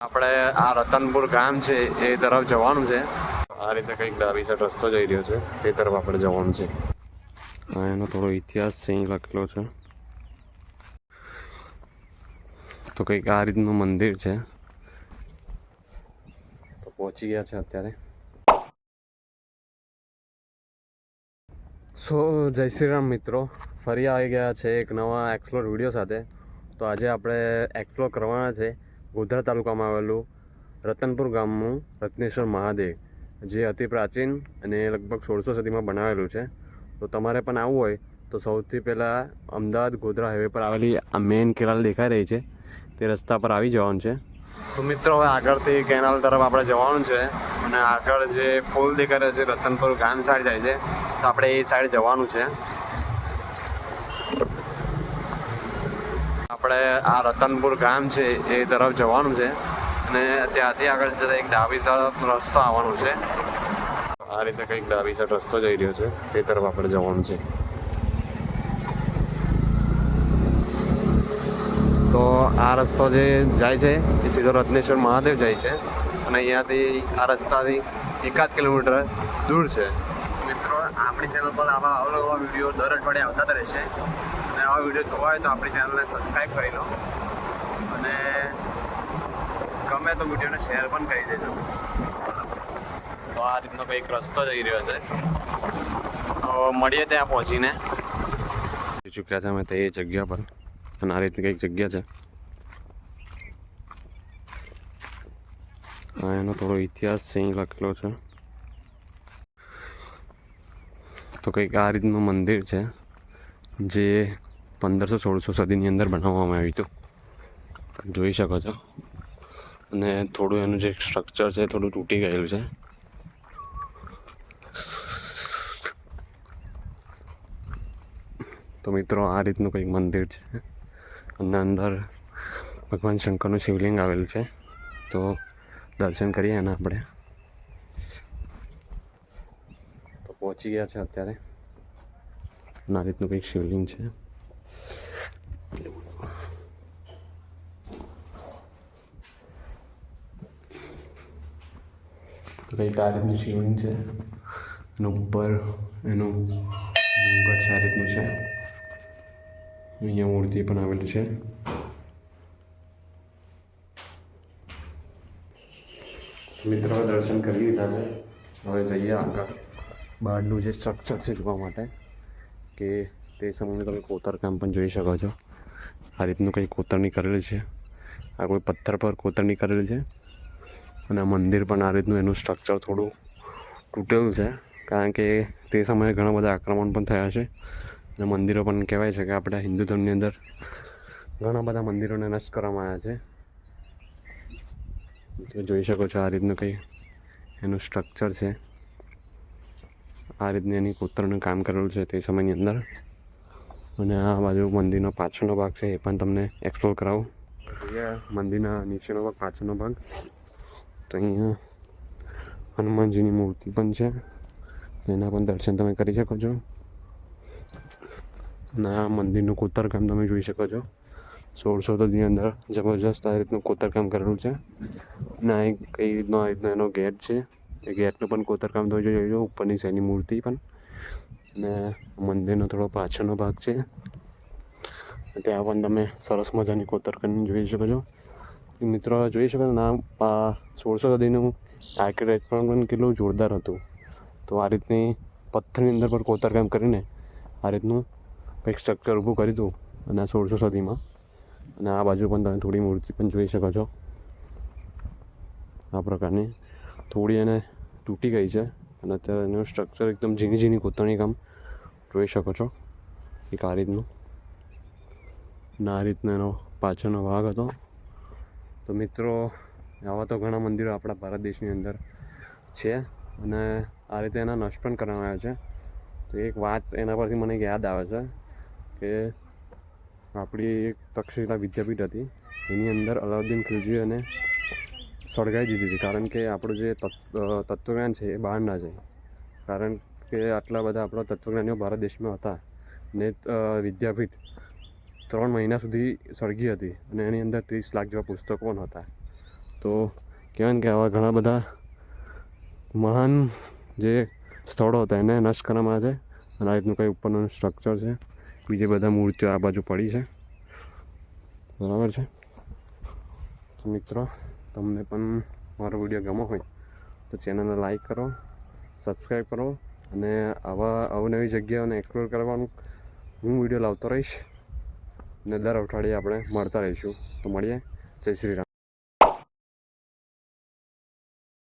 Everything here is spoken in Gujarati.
આપણે આ રતનપુર ગામ છે, એ તરફ જવાનું છે. આ રીતે કંઈક ડાબી સાઈડ રસ્તો જઈ રહ્યો છે, તે તરફ આપણે જવાનું છે. એનો થોડો ઇતિહાસ છે, અહીં લખેલો છે. તો કંઈક આ રીતનું મંદિર છે. તો પહોંચી ગયા છે અત્યારે. સો, જય શ્રી રામ મિત્રો. ફરી આવી ગયા છે એક નવા એક્સપ્લોર વીડિયો સાથે. તો આજે આપણે એક્સપ્લોર કરવાના છે. ગોધરા તાલુકામાં આવેલું રતનપુર ગામનું રત્નેશ્વર મહાદેવ, જે અતિ પ્રાચીન અને લગભગ સોળસો સદીમાં બનાવેલું છે. તો તમારે પણ આવવું હોય તો સૌથી પહેલાં અમદાવાદ ગોધરા હાઈવે પર આવેલી આ મેઇન કેનાલ દેખાઈ રહી છે. તે રસ્તા પર આવી જવાનું છે. તો મિત્રો, હવે આગળથી કેનાલ તરફ આપણે જવાનું છે અને આગળ જે પુલ દેખાઈ રહ્યો છે, રતનપુર ગામ સાઈડ જાય છે. તો આપણે એ સાઈડ જવાનું છે. આપણે આ રતનપુર ગામ છે, એ તરફ જવાનું છે. અને ત્યાંથી આગળ જતા એક ડાબી તરફ રસ્તો આવવાનો છે. આ રીતે કંઈક ડાબી સાઈડ રસ્તો જઈ રહ્યો છે, તે તરફ આપણે જવાનું છે. તો આ રસ્તો જે જાય છે, એ સીધો રત્નેશ્વર મહાદેવ જાય છે. અને અહીંયાથી આ રસ્તાથી એકાદ કિલોમીટર દૂર છે. આપણી ચેનલ પર આવા અવનવા વીડિયો દર અઠવાડિયે આવતા જ રહેશે. અને આવા વીડિયો જોવા હોય તો આપણી ચેનલને સબસ્ક્રાઈબ કરી લો. અને ગમે તો વિડીયોને શેર પણ કરી દેજો. તો આ રીતનો કંઈક રસ્તો જઈ રહ્યો છે. તો મળીએ ત્યાં પહોંચીને. ચૂક્યા છે અમે તે જગ્યા પર. અને આ રીતની કંઈક જગ્યા છે. એનો થોડો ઇતિહાસ છે, અહીં લખેલો છે. તો કંઈક આ રીતનું મંદિર છે, જે પંદરસો સોળસો સદીની અંદર બનાવવામાં આવ્યું હતું. જોઈ શકો છો. અને થોડું એનું જે સ્ટ્રક્ચર છે, થોડું તૂટી ગયેલું છે. તો મિત્રો, આ રીતનું કંઈક મંદિર છે. અને અંદર ભગવાન શંકરનું શિવલિંગ આવેલું છે. તો દર્શન કરીએ એના આપણે તો પહોંચી ગયા છે અત્યારે. ના રીતનું કંઈક શિવલિંગ છે. કંઈક આ રીતનું શિવલિંગ છે. એનું ઉપર એનું ઘૂંઘટ છે આ રીતનું છે. અહીંયા મૂર્તિ પણ આવેલી છે. મિત્રો દર્શન કરી લીધા છે. હવે જઈએ આગળ. બહારનું જે સ્ટ્રક્ચર છે જોવા માટે કે તે સમયે તમે કોતરકામ પણ જોઈ શકો છો. આ રીતનું કંઈ કોતરણી કરેલી છે. આ કોઈ પથ્થર પર કોતરણી કરેલી છે. અને આ મંદિર પણ આ રીતનું એનું સ્ટ્રક્ચર થોડું તૂટેલું છે. કારણ કે તે સમયે ઘણા બધા આક્રમણ પણ થયા છે. અને મંદિરો પણ કહેવાય છે કે આપણા હિન્દુ ધર્મની અંદર ઘણા બધા મંદિરોને નષ્ટ કરવામાં આવ્યા છે. તમે જોઈ શકો છો આ રીતનું કંઈ એનું સ્ટ્રક્ચર છે. આ રીતની એની કોતરનું કામ કરેલું છે તે સમયની અંદર. અને આ બાજુ મંદિરનો પાછળનો ભાગ છે એ પણ તમને એક્સપ્લોર કરાવું. મંદિરના નીચેનો ભાગ પાછળનો ભાગ. તો અહીંયા હનુમાનજીની મૂર્તિ પણ છે. એના પણ દર્શન તમે કરી શકો છો. અને આ મંદિરનું કોતરકામ તમે જોઈ શકો છો. સોળસો સદીની અંદર જબરજસ્ત આ રીતનું કોતરકામ કરેલું છે. અને આ એક કઈ રીતનો આ રીતનો એનો ગેટ છે. એ ગેટનું પણ કોતરકામ તમે જોઈ લો ઉપરની સાઈડની મૂર્તિ પણ. અને મંદિરનો થોડો પાછળનો ભાગ છે. ત્યાં પણ તમે સરસ મજાની કોતરકામ જોઈ શકો છો. મિત્રો જોઈ શકો છો ના આ સોળસો સદીનું આર્કિટેક્ટ પણ કેટલું જોરદાર હતું. તો આ રીતની પથ્થરની અંદર પણ કોતરકામ કરીને આ રીતનું કંઈક સ્ટ્રક્ચર ઊભું કરી દઉં અને આ સોળસો સદીમાં. અને આ બાજુ પણ તમે થોડી મૂર્તિ પણ જોઈ શકો છો. આ પ્રકારની થોડી એને તૂટી ગઈ છે અને અત્યારે એનું સ્ટ્રક્ચર એકદમ ઝીણી ઝીણી કોતરણી કામ જોઈ શકો છો. એક આ રીતનું. અને આ રીતનો એનો પાછળનો ભાગ હતો. તો મિત્રો, આવા તો ઘણા મંદિરો આપણા ભારત દેશની અંદર છે અને આ રીતે એના નષ્ટ પણ કરવામાં આવ્યા છે. તો એક વાત એના પરથી મને યાદ આવે છે કે આપણી એક તક્ષશિલા વિદ્યાપીઠ હતી. એની અંદર અલાઉદ્દીન ખિલજી અને સળગાવી દીધી હતી. કારણ કે આપણું જે તત્વ તત્વજ્ઞાન છે એ બહાર ના જાય કારણ કે આટલા બધા આપણા તત્વજ્ઞાનીઓ ભારત દેશમાં હતા ને વિદ્યાપીઠ ત્રણ મહિના સુધી સળગી હતી અને એની અંદર ત્રીસ લાખ જેવા પુસ્તકો પણ હતા. તો કહેવાય કે આવા ઘણા બધા મહાન જે સ્થળો હતા એને નષ્ટ કરવામાં આવે છે અને આ રીતનું કંઈ ઉપરનું સ્ટ્રક્ચર છે, બીજી બધા મૂર્તિઓ આ બાજુ પડી છે. બરાબર છે? મિત્રો તમને પણ મારો વીડિયો ગમો હોય તો ચેનલને લાઈક કરો, સબસ્ક્રાઈબ કરો અને આવા અવનવી જગ્યાઓને એક્સપ્લોર કરવાનું હું વીડિયો લાવતો રહીશ. અને દર અઠવાડિયે આપણે મળતા રહીશું. તો મળીએ. જય શ્રી રામ.